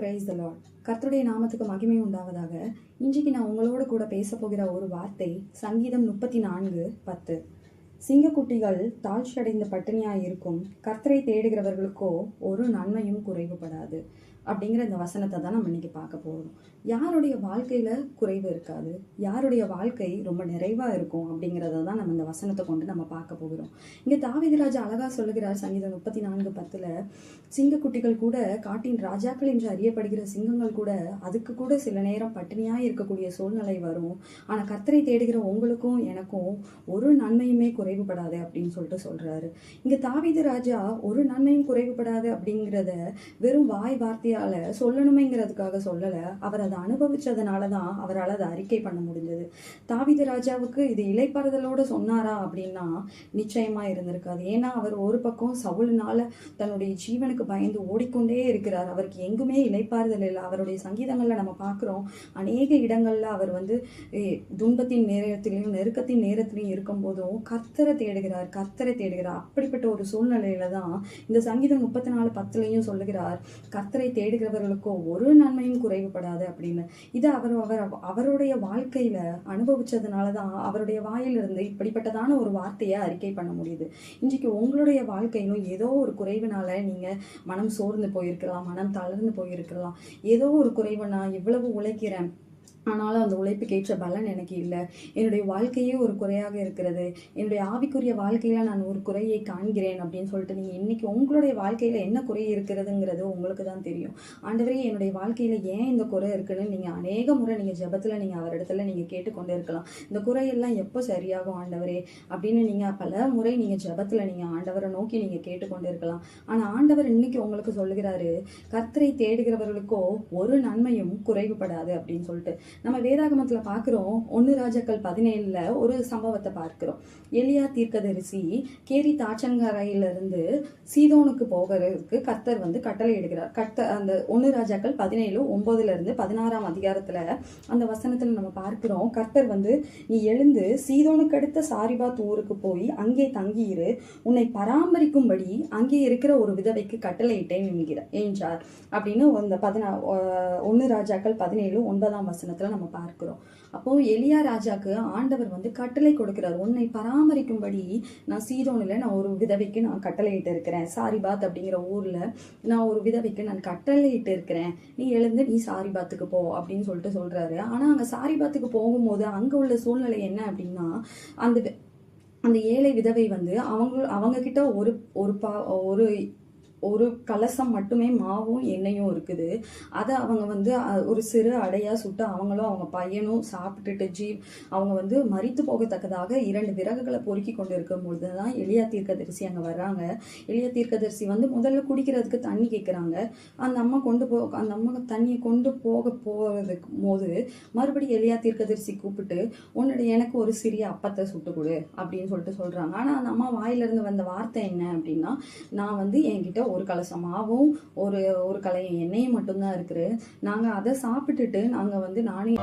Praise the Lord கர்த்தருடைய நாமத்துக்கு மகிமை உண்டாவதாக. இன்றைக்கு நான் உங்களோட கூட பேச போகிற ஒரு வார்த்தை சங்கீதம் முப்பத்தி நான்கு பத்து. சிங்கக்குட்டிகள் தாழ்ச்சியடைந்த பட்டினியாக இருக்கும் கர்த்தரை தேடுகிறவர்களுக்கோ ஒரு நன்மையும் குறைவுபடாது. அப்படிங்கிற இந்த வசனத்தை தான் நம்ம இன்னைக்கு பார்க்க போகிறோம் யாருடைய வாழ்க்கையில் குறைவு இருக்காது? யாருடைய வாழ்க்கை ரொம்ப நிறைவாக இருக்கும் அப்படிங்கிறத தான் நம்ம இந்த வசனத்தை கொண்டு நம்ம பார்க்க போகிறோம். இங்கே தாவிதிராஜ் அழகா சொல்லுகிறார் சங்கீதம் முப்பத்தி நான்கு பத்தில் சிங்கக்குட்டிகள் கூட காட்டின் ராஜாக்கள் என்று அறியப்படுகிற சிங்கங்கள் கூட அதுக்கு கூட சில நேரம் பட்டினியாக இருக்கக்கூடிய சூழ்நிலை வரும். ஆனால் கர்த்தரை தேடுகிற உங்களுக்கும் எனக்கும் ஒரு நன்மையுமே குறைவுபடாது அப்படின்னு சொல்லிட்டு சொல்றாரு. இங்க தாவீது ராஜா ஒரு நன்மையும் குறைவுபடாது அப்படிங்கிறத வெறும் வாய் வார்த்தையால சொல்லணுமேங்கிறதுக்காக சொல்லல. அவர் அதை அனுபவிச்சதுனால தான் அவரால் அதை அறிக்கை பண்ண முடிஞ்சது. தாவீது ராஜாவுக்கு இது இலைப்பாறுதலோட சொன்னாரா அப்படின்னா நிச்சயமா இருந்திருக்காது. ஏன்னா அவர் ஒரு பக்கம் சவுலினால தன்னுடைய ஜீவனுக்கு பயந்து ஓடிக்கொண்டே இருக்கிறார். அவருக்கு எங்குமே இலைப்பாறுதல் இல்லை. அவருடைய சங்கீதங்களில் நம்ம பார்க்குறோம் அநேக இடங்களில் அவர் வந்து துன்பத்தின் நேரத்திலையும் நெருக்கத்தின் நேரத்திலையும் இருக்கும்போதும் கர்த்தரை தேடுகிறார் கர்த்தரை தேடுகிறார். அப்படிப்பட்ட ஒரு சூழ்நிலையில தான் இந்த சங்கீதம் முப்பத்தி நாலு பத்துலையும் சொல்லுகிறார் கர்த்தரை தேடுகிறவர்களுக்கோ ஒரு நன்மையும் குறைவுபடாது அப்படின்னு. இது அவர் அவர் அவருடைய வாழ்க்கையில அனுபவிச்சதுனால தான் அவருடைய வாயிலிருந்து இப்படிப்பட்டதான ஒரு வார்த்தையை அறிக்கை பண்ண முடியுது. இன்றைக்கு உங்களுடைய வாழ்க்கையிலும் ஏதோ ஒரு குறைவுனால நீங்க மனம் சோர்ந்து போயிருக்கலாம் மனம் தளர்ந்து போயிருக்கலாம். ஏதோ ஒரு குறைவு நான் இவ்வளவு உழைக்கிறேன் ஆனாலும் அந்த உழைப்புக்கேற்ற பலன் எனக்கு இல்லை. என்னுடைய வாழ்க்கையே ஒரு குறையாக இருக்கிறது. என்னுடைய ஆவிக்குரிய வாழ்க்கையில் நான் ஒரு குறையை காண்கிறேன் அப்படின்னு சொல்லிட்டு நீங்கள் இன்றைக்கி உங்களுடைய வாழ்க்கையில் என்ன குறை இருக்கிறதுங்கிறது உங்களுக்கு தான் தெரியும். ஆண்டவரே என்னுடைய வாழ்க்கையில் ஏன் இந்த குறை இருக்குன்னு நீங்கள் அநேக முறை நீங்கள் ஜபத்தில் நீங்கள் அவரிடத்துல நீங்கள் கேட்டுக்கொண்டே இருக்கலாம். இந்த குறையெல்லாம் எப்போ சரியாகும் ஆண்டவரே அப்படின்னு நீங்கள் பல முறை நீங்கள் ஜபத்தில் நீங்கள் ஆண்டவரை நோக்கி நீங்கள் கேட்டுக்கொண்டே இருக்கலாம். ஆனால் ஆண்டவர் இன்னைக்கு உங்களுக்கு சொல்லுகிறாரு கர்த்தரை தேடுகிறவர்களுக்கோ ஒரு நன்மையும் குறைவுபடாது அப்படின்னு சொல்லிட்டு. நம்ம வேதாகமத்துல பார்க்குறோம் ஒன்று ராஜாக்கள் பதினேழுல ஒரு சம்பவத்தை பார்க்கிறோம். எலியா தீர்க்கதரிசி கேரி தாச்சங்கரையிலிருந்து சீதோனுக்கு போகிறதுக்கு கர்த்தர் வந்து கட்டளை இடுகிறார். கர்த்தர் அந்த ஒன்று ராஜாக்கள் பதினேழு ஒன்பதுல இருந்து பதினாறாம் அதிகாரத்துல அந்த வசனத்துல நம்ம பார்க்கிறோம் கர்த்தர் வந்து நீ எழுந்து சீதோனுக்கு அடுத்த சாரிபாத் ஊருக்கு போய் அங்கே தங்கியிரு. உன்னை பராமரிக்கும்படி அங்கே இருக்கிற ஒரு விதவைக்கு கட்டளையிட்டேன் என்கிறார். என்றார் அப்படின்னு அந்த பதினா ஒன்று ராஜாக்கள் பதினேழு ஒன்பதாம் வசனத்தில் நம்ம பார்க்கிறோம். அப்போ எளியா ராஜாக்கு ஆண்டவர் வந்து கட்டளை கொடுக்கிறார். உன்னை பராமரிக்கும்படி நான் சீதோனில் நான் ஒரு விதவைக்கு நான் கட்டளையிட்டு இருக்கிறேன். சாரிபாத் அப்படிங்கிற ஊர்ல நான் ஒரு விதவைக்கு நான் கட்டளையிட்டு இருக்கிறேன். நீ எழுந்து நீ சாரிபாத்துக்கு போ அப்படின்னு சொல்லிட்டு சொல்றாரு. ஆனா அங்க சாரிபாத்துக்கு போகும்போது அங்க உள்ள சூழ்நிலை என்ன அப்படின்னா அந்த அந்த ஏழை விதவை வந்து அவங்க அவங்க கிட்ட ஒரு ஒரு பா ஒரு ஒரு கலசம் மட்டுமே மாவும் எண்ணெயும் இருக்குது. அதை அவங்க வந்து ஒரு சிறு அடையாக சுட்டு அவங்களும் அவங்க பையனும் சாப்பிட்டுட்டு ஜீ அவங்க வந்து மறித்து போகத்தக்கதாக இரண்டு விறகுகளை பொறுக்கி கொண்டு இருக்கும் பொழுது தான் எளியா தீர்க்கதரிசி அங்கே வர்றாங்க. எளியா தீர்க்கதரிசி வந்து முதல்ல குடிக்கிறதுக்கு தண்ணி கேட்குறாங்க அந்த அம்மா கொண்டு போ அந்த அம்மா தண்ணியை கொண்டு போக போகிறதுக்கு போது மறுபடியும் எளியா தீர்க்கதரிசி கூப்பிட்டு உன்னுடைய எனக்கு ஒரு சிறிய அப்பத்தை சுட்டு கொடு அப்படின்னு சொல்லிட்டு சொல்கிறாங்க ஆனால் அந்த அம்மா வாயிலிருந்து வந்த வார்த்தை என்ன அப்படின்னா நான் வந்து என்கிட்ட ஒரு கலசம் மாவும் ஒரு ஒரு கலையம். எண்ணெயும் மட்டும்தான் இருக்குது. நாங்கள் அதை சாப்பிட்டுட்டு நாங்கள் வந்து நானே